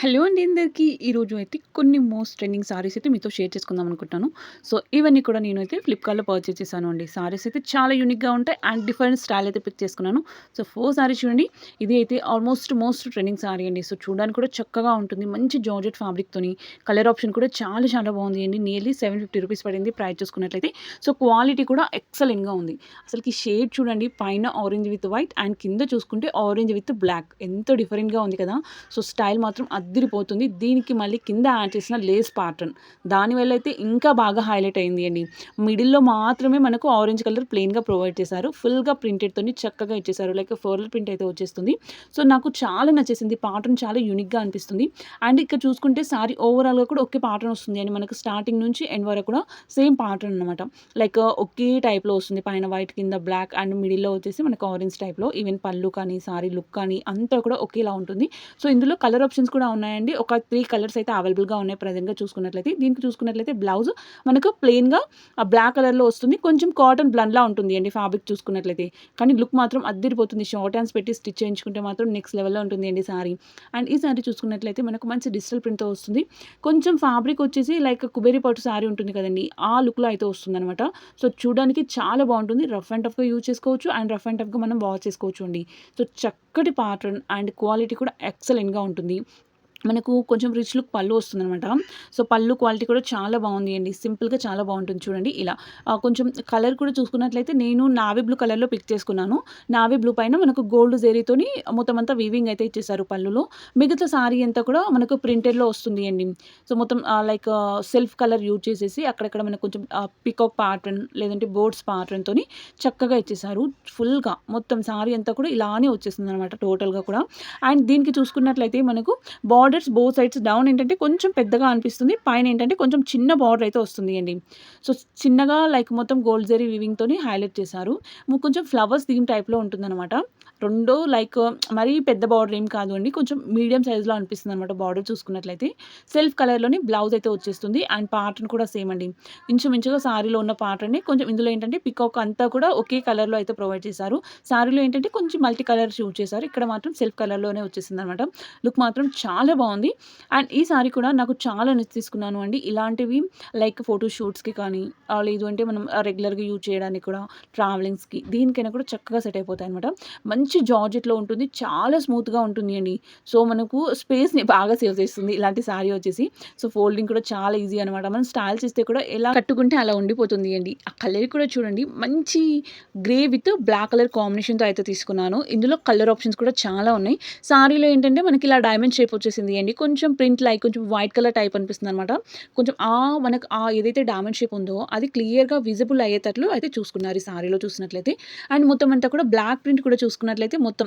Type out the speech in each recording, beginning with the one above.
Hello అండి అందరికీ. ఈరోజు అయితే కొన్ని మోస్ట్ ట్రెండింగ్ సారీస్ అయితే మీతో షేర్ చేసుకుందాం అనుకుంటాను. సో ఇవన్నీ కూడా నేను అయితే ఫ్లిప్కార్ట్లో పర్చేస్ చేశాను అండి. సారీస్ అయితే చాలా యూనిక్గా ఉంటాయి అండ్ డిఫరెంట్ స్టైల్ అయితే పిక్ చేసుకున్నాను. సో ఫోర్ సారీస్ చూడండి. ఇది అయితే ఆల్మోస్ట్ మోస్ట్ ట్రెండింగ్ సారీ అండి. సో చూడడానికి కూడా చక్కగా ఉంటుంది. మంచి జార్జెట్ ఫ్యాబ్రిక్తోని కలర్ ఆప్షన్ కూడా చాలా చాలా బాగుంది అండి. నియర్లీ సెవెన్ ఫిఫ్టీ రూపీస్ పడింది ప్రైస్ చూసుకున్నట్లయితే. సో క్వాలిటీ కూడా ఎక్సలెంట్గా ఉంది. అసలుకి షేడ్ చూడండి. పైన ఆరెంజ్ విత్ వైట్ అండ్ కింద చూసుకుంటే ఆరెంజ్ విత్ బ్లాక్ ఎంతో డిఫరెంట్గా ఉంది కదా. సో స్టైల్ మాత్రం అద్దిరిపోతుంది దీనికి మళ్ళీ కింద యాడ్ చేసిన లేస్ ప్యాటర్న్. దానివల్ల అయితే ఇంకా బాగా హైలైట్ అయింది అండి. మిడిల్లో మాత్రమే మనకు ఆరెంజ్ కలర్ ప్లెయిన్గా ప్రొవైడ్ చేశారు. ఫుల్గా ప్రింటెడ్తో చక్కగా ఇచ్చేసారు లైక్ ఫోరల్ ప్రింట్ అయితే వచ్చేస్తుంది. సో నాకు చాలా నచ్చేసింది. ప్యాటర్న్ చాలా యూనిక్గా అనిపిస్తుంది. అండ్ ఇక్కడ చూసుకుంటే సారీ ఓవరాల్గా కూడా ఒకే ప్యాటర్న్ వస్తుంది అండి. మనకు స్టార్టింగ్ నుంచి ఎండ్ వరకు కూడా సేమ్ ప్యాటర్న్ అనమాట లైక్ ఒకే టైప్లో వస్తుంది. పైన వైట్ కింద బ్లాక్ అండ్ మిడిల్లో వచ్చేసి మనకు ఆరెంజ్ టైప్లో. ఈవెన్ పళ్ళు కానీ సారీ లుక్ కానీ అంతా కూడా ఒకేలా ఉంటుంది. సో ఇందులో కలర్ ఆప్షన్స్ కూడా ఉన్నాయండి. ఒక త్రీ కలర్స్ అయితే అవైలబుల్గా ఉన్నాయి ప్రజెంట్గా చూసుకున్నట్లయితే. దీనికి చూసుకున్నట్లయితే బ్లౌజ్ మనకు ప్లెయిన్గా బ్లాక్ కలర్లో వస్తుంది. కొంచెం కాటన్ బ్లన్లా ఉంటుంది అండి ఫ్యాబ్రిక్ చూసుకున్నట్లయితే. కానీ లుక్ మాత్రం అద్దరిపోతుంది. షార్ట్ హ్యాండ్స్ పెట్టి స్టిచ్ చేయించుకుంటే మాత్రం నెక్స్ట్ లెవెల్లో ఉంటుంది అండి సారీ అండ్ ఈ సారీ చూసుకున్నట్లయితే మనకు మంచి డిజిటల్ ప్రింట్తో వస్తుంది. కొంచెం ఫ్యాబ్రిక్ వచ్చేసి లైక్ కుబేరి పట్టు సారీ ఉంటుంది కదండి. ఆ లుక్లో అయితే వస్తుంది అనమాట సో చూడడానికి చాలా బాగుంటుంది. రఫ్ అండ్ టఫ్గా యూజ్ చేసుకోవచ్చు. అండ్ రఫ్ అండ్ టఫ్గా మనం వాచ్ చేసుకోవచ్చు అండి. సో చక్కటి ప్యాటర్న్ అండ్ క్వాలిటీ కూడా ఎక్సలెంట్గా ఉంటుంది. మనకు కొంచెం రిచ్ లుక్ పళ్ళు వస్తుందనమాట సో పళ్ళు క్వాలిటీ కూడా చాలా బాగుంది అండి సింపుల్గా చాలా బాగుంటుంది చూడండి ఇలా. కొంచెం కలర్ కూడా చూసుకున్నట్లయితే నేను నావీ బ్లూ కలర్లో పిక్ చేసుకున్నాను. నావీ బ్లూ పైన మనకు గోల్డ్ జెరీతోని మొత్తం అంతా వీవింగ్ అయితే ఇచ్చేసారు పళ్ళులో. మిగతా సారీ అంతా కూడా మనకు ప్రింటెడ్లో వస్తుంది అండి. సో మొత్తం లైక్ సెల్ఫ్ కలర్ యూజ్ చేసేసి అక్కడక్కడ మనకు కొంచెం పికాక్ ప్యాటర్న్ లేదంటే బోర్డ్స్ ప్యాటర్న్తో చక్కగా ఇచ్చేసారు ఫుల్గా మొత్తం సారీ అంతా కూడా ఇలానే వచ్చేస్తుంది అనమాట టోటల్గా కూడా. అండ్ దీనికి చూసుకున్నట్లయితే మనకు body borders both sides down ఏంటంటే కొంచెం పెద్దగా అనిపిస్తుంది. పైన ఏంటంటే కొంచెం చిన్న బార్డర్ అయితే వస్తుంది అండి. సో చిన్నగా లైక్ మొత్తం గోల్డ్ జరీ వివింగ్తో హైలైట్ చేశారు. కొంచెం ఫ్లవర్స్ థీమ్ టైప్లో ఉంటుందన్నమాట. రెండో లైక్ మరీ పెద్ద బార్డర్ ఏం కాదు అండి. కొంచెం మీడియం సైజులో అనిపిస్తుంది అనమాట బార్డర్ చూసుకున్నట్లయితే. సెల్ఫ్ కలర్లోని బ్లౌజ్ అయితే వచ్చేస్తుంది. అండ్ పాటర్న్ కూడా సేమ్ అండి. ఇంచుమించుగా సారీలో ఉన్న పాటర్ని కొంచెం ఇందులో ఏంటంటే పికాక్ అంతా కూడా ఒకే కలర్లో అయితే ప్రొవైడ్ చేశారు. సారీలో ఏంటంటే కొంచెం మల్టీ కలర్స్ యూజ్ చేశారు. ఇక్కడ మాత్రం సెల్ఫ్ కలర్లోనే వచ్చేసింది అనమాట లుక్ మాత్రం చాలా బాగుంది. అండ్ ఈ సారీ కూడా నాకు చాలా నచ్చి తీసుకున్నాను అండి. ఇలాంటివి లైక్ ఫోటో షూట్స్కి కానీ లేదు అంటే మనం రెగ్యులర్గా యూజ్ చేయడానికి కూడా ట్రావెలింగ్స్కి దీనికైనా కూడా చక్కగా సెట్ అయిపోతాయి అనమాట మంచి జార్జెట్లో ఉంటుంది. చాలా స్మూత్గా ఉంటుంది అండి. సో మనకు స్పేస్ని బాగా సేవ్ చేస్తుంది ఇలాంటి సారీ వచ్చేసి. సో ఫోల్డింగ్ కూడా చాలా ఈజీ అనమాట మనం స్టైల్ చేస్తే కూడా ఎలా కట్టుకుంటే అలా ఉండిపోతుంది అండి. ఆ కలర్ కూడా చూడండి. మంచి గ్రే విత్ బ్లాక్ కలర్ కాంబినేషన్తో అయితే తీసుకున్నాను. ఇందులో కలర్ ఆప్షన్స్ కూడా చాలా ఉన్నాయి. సారీలో ఏంటంటే మనకి ఇలా డైమండ్ షేప్ వచ్చేసింది. అండి. కొంచెం ప్రింట్ లైక్ కొంచెం వైట్ కలర్ టైప్ అనిపిస్తుంది అనమాట కొంచెం ఆ మనకు ఆ ఏదైతే డామేజ్ షేప్ ఉందో అది క్లియర్గా విజిబుల్ అయ్యేటట్లు అయితే చూసుకున్నారు ఈ సారీలో చూసినట్లయితే. అండ్ మొత్తం అంతా కూడా బ్లాక్ ప్రింట్ కూడా చూసుకున్నట్లయితే మొత్తం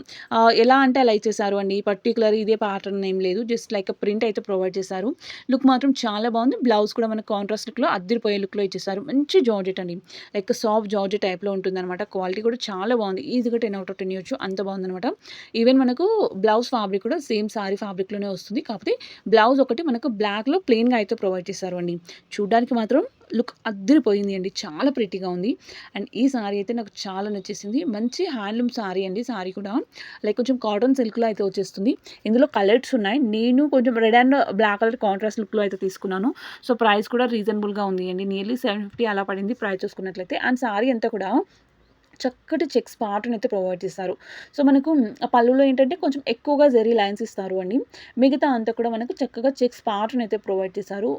ఎలా అంటే అలా ఇచ్చేసారు అండి. పర్టికులర్ ఇదే ప్యాటర్న్ ఏం లేదు. జస్ట్ లైక్ ప్రింట్ అయితే ప్రొవైడ్ చేశారు. లుక్ మాత్రం చాలా బాగుంది. బ్లౌజ్ కూడా మనకు కాంట్రాస్ట్ లుక్లో అద్దరిపోయే లుక్లో ఇచ్చేసారు. మంచి జార్జెట్ అండి. లైక్ సాఫ్ట్ జార్జెట్ టైప్లో ఉంటుంది అనమాట క్వాలిటీ కూడా చాలా బాగుంది. ఈజీగా టెన్ అవుట్ ఆఫ్ టెన్ ఇవ్వచ్చు. అంత బాగుందనమాట ఈవెన్ మనకు బ్లౌజ్ ఫ్యాబ్రిక్ కూడా సేమ్ సారీ ఫ్యాబ్రిక్లోనే వస్తుంది. కాకపోతే బ్లౌజ్ ఒకటి మనకు బ్లాక్లో ప్లెయిన్గా అయితే ప్రొవైడ్ చేస్తారు అండి. చూడడానికి మాత్రం లుక్ అద్దరిపోయింది అండి. చాలా ప్రిటీగా ఉంది. అండ్ ఈ సారీ అయితే నాకు చాలా నచ్చేసింది. మంచి హ్యాండ్లూమ్ సారీ అండి. సారీ కూడా లైక్ కొంచెం కాటన్ సిల్క్లో అయితే వచ్చేస్తుంది. ఇందులో కలర్స్ ఉన్నాయి. నేను కొంచెం red and black colour contrast లుక్లో అయితే తీసుకున్నాను. సో ప్రైస్ కూడా రీజనబుల్గా ఉంది అండి. నియర్లీ సెవెన్ ఫిఫ్టీ అలా పడింది ప్రైస్ చూసుకున్నట్లయితే. అండ్ సారీ అంతా కూడా చక్కటి చెక్స్ ప్యాటర్న్ అయితే ప్రొవైడ్ చేస్తారు. సో మనకు పళ్ళులో ఏంటంటే కొంచెం ఎక్కువగా జరీ లైన్స్ ఇస్తారు అండి. మిగతా అంతా కూడా మనకు చక్కగా చెక్స్ ప్యాటర్న్ అయితే ప్రొవైడ్ చేస్తారు.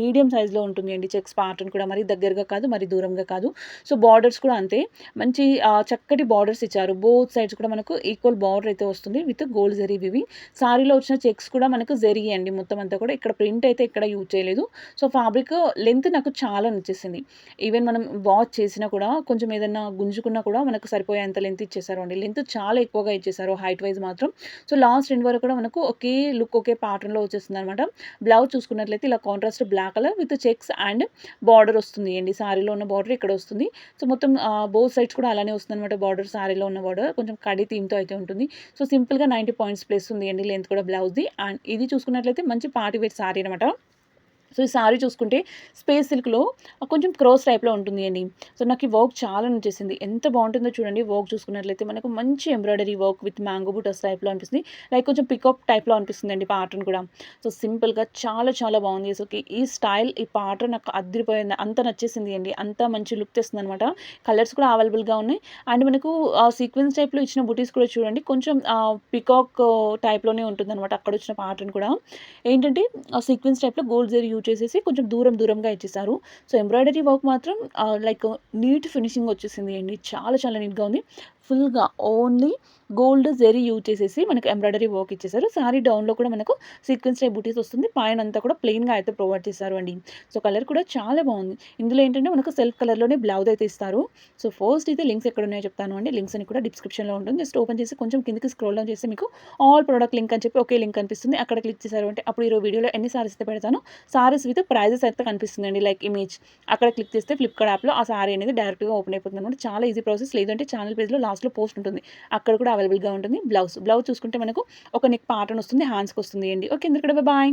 మీడియం సైజ్లో ఉంటుంది అండి చెక్స్ ప్యాటర్న్ కూడా. మరి దగ్గరగా కాదు మరి దూరంగా కాదు. సో బార్డర్స్ కూడా అంతే. మంచి చక్కటి బార్డర్స్ ఇచ్చారు. బోత్ సైడ్స్ కూడా మనకు ఈక్వల్ బార్డర్ అయితే వస్తుంది విత్ గోల్డ్ జరీ ఇవి. సారీలో వచ్చిన చెక్స్ కూడా మనకు జరిగి అండి. మొత్తం అంతా కూడా ఇక్కడ ప్రింట్ అయితే ఇక్కడ యూజ్ చేయలేదు. సో ఫ్యాబ్రిక్ లెంత్ నాకు చాలా నచ్చేసింది. ఈవెన్ మనం వాచ్ చేసినా కూడా కొంచెం ఏదైనా గుంజుకు తీసుకున్నా కూడా మనకు సరిపోయేంత లెంత్ ఇచ్చేసారు అండి లెంత్ చాలా ఎక్కువగా ఇచ్చేసారు హైట్ వైజ్ మాత్రం. సో లాస్ట్ ఎండ్ వరకు కూడా మనకు ఒకే లుక్ ఒకే ప్యాటర్న్లో వచ్చేస్తుంది అనమాట బ్లౌజ్ చూసుకున్నట్లయితే ఇలా contrast black colour with checks and border వస్తుంది అండి సారీలో ఉన్న బార్డర్ ఇక్కడ వస్తుంది. సో మొత్తం బోత్ సైడ్స్ కూడా అలానే వస్తుంది అనమాట బార్డర్ సారీలో ఉన్న బార్డర్ కొంచెం కడి థీమ్తో అయితే ఉంటుంది. సో సింపుల్గా నైంటీ పాయింట్స్ ప్లస్ ఉంది అండి లెంత్ కూడా బ్లౌజ్ది అండ్ ఇది చూసుకున్నట్లయితే మంచి పార్టీ వేర్ సారీ అనమాట సో ఈ సారీ చూసుకుంటే స్పేస్ సిల్క్లో కొంచెం క్రోస్ టైప్లో ఉంటుంది అండి. సో నాకు ఈ వర్క్ చాలా నచ్చేసింది. ఎంత బాగుంటుందో చూడండి వర్క్ చూసుకున్నట్లయితే మనకు మంచి ఎంబ్రాయిడరీ వర్క్ విత్ మ్యాంగో బూటస్ టైప్లో అనిపిస్తుంది. లైక్ కొంచెం పికప్ టైప్లో అనిపిస్తుంది అండి ప్యాటర్న్ కూడా. సో సింపుల్గా చాలా చాలా బాగుంది సో ఈ స్టైల్ ఈ ప్యాటర్న్ నాకు అదిరిపోయింది. అంత నచ్చేసింది అండి. అంత మంచి లుక్ తెస్తుంది అనమాట కలర్స్ కూడా అవైలబుల్గా ఉన్నాయి. అండ్ మనకు సీక్వెన్స్ టైప్లో ఇచ్చిన బుటీస్ కూడా చూడండి. కొంచెం పికాక్ టైప్లోనే ఉంటుంది అనమాట అక్కడ వచ్చిన ప్యాటర్న్ కూడా. ఏంటంటే సీక్వెన్స్ టైప్లో గోల్డ్ జరీ యూజ్ చేసేసి కొంచెం దూరం దూరంగా ఇచ్చేసారు. సో ఎంబ్రాయిడరీ వర్క్ మాత్రం లైక్ నీట్ ఫినిషింగ్ వచ్చేసింది అండి. చాలా చాలా నీట్గా ఉంది. ఫుల్గా ఓన్లీ గోల్డ్ జెరీ యూజ్ చేసేసి మనకు ఎంబ్రాయిడరీ వర్క్ ఇచ్చేసారు. సారీ డౌన్లో కూడా మనకు సీక్వెన్స్ టైప్ బుటీస్ వస్తుంది. పైన అంతా కూడా ప్లెయిన్గా అయితే ప్రొవైడ్ చేశారు అండి. సో కలర్ కూడా చాలా బాగుంది. ఇందులో ఏంటంటే మనకు సెల్ఫ్ కలర్లోనే బ్లౌజ్ అయితే ఇస్తారు. సో ఫస్ట్ అయితే లింక్స్ ఎక్కడ ఉన్నాయో చెప్తాను అండి. లింక్స్ అని కూడా డిస్క్రిప్షన్లో ఉంటుంది. జస్ట్ ఓపెన్ చేసి కొంచెం కిందకి స్క్రోల్ డౌన్ చేస్తే మీకు ఆల్ ప్రోడక్ట్ లింక్ అని చెప్పి ఒకే లింక్ కనిపిస్తుంది. అక్కడ క్లిక్ చేశారు అంటే అప్పుడు ఈరోజు వీడియోలో ఎన్ని సారీస్ అయితే పెడతాను సారీస్ విత్ ప్రైజెస్ అయితే కనిపిస్తుందండి లైక్ ఇమేజ్. అక్కడ క్లిక్ చేస్తే ఫ్లిప్కార్ట్ యాప్లో ఆ సారీ అనేది డైరెక్ట్గా ఓపెన్ అయిపోతుంది అనమాట. చాలా ఈజీ ప్రాసెస్. లేదంటే ఛానల్ పేజ్లో లాస్ట్లో పోస్ట్ ఉంటుంది. అక్కడ కూడా అవైలబుల్గా ఉంటుంది. బ్లౌజ్ బ్లౌజ్ చూసుకుంటే మనకు ఒక నెక్ పాటర్న్ వస్తుంది హ్యాండ్స్కి వస్తుంది అండి. ఓకే ఎందుకంటే బాయ్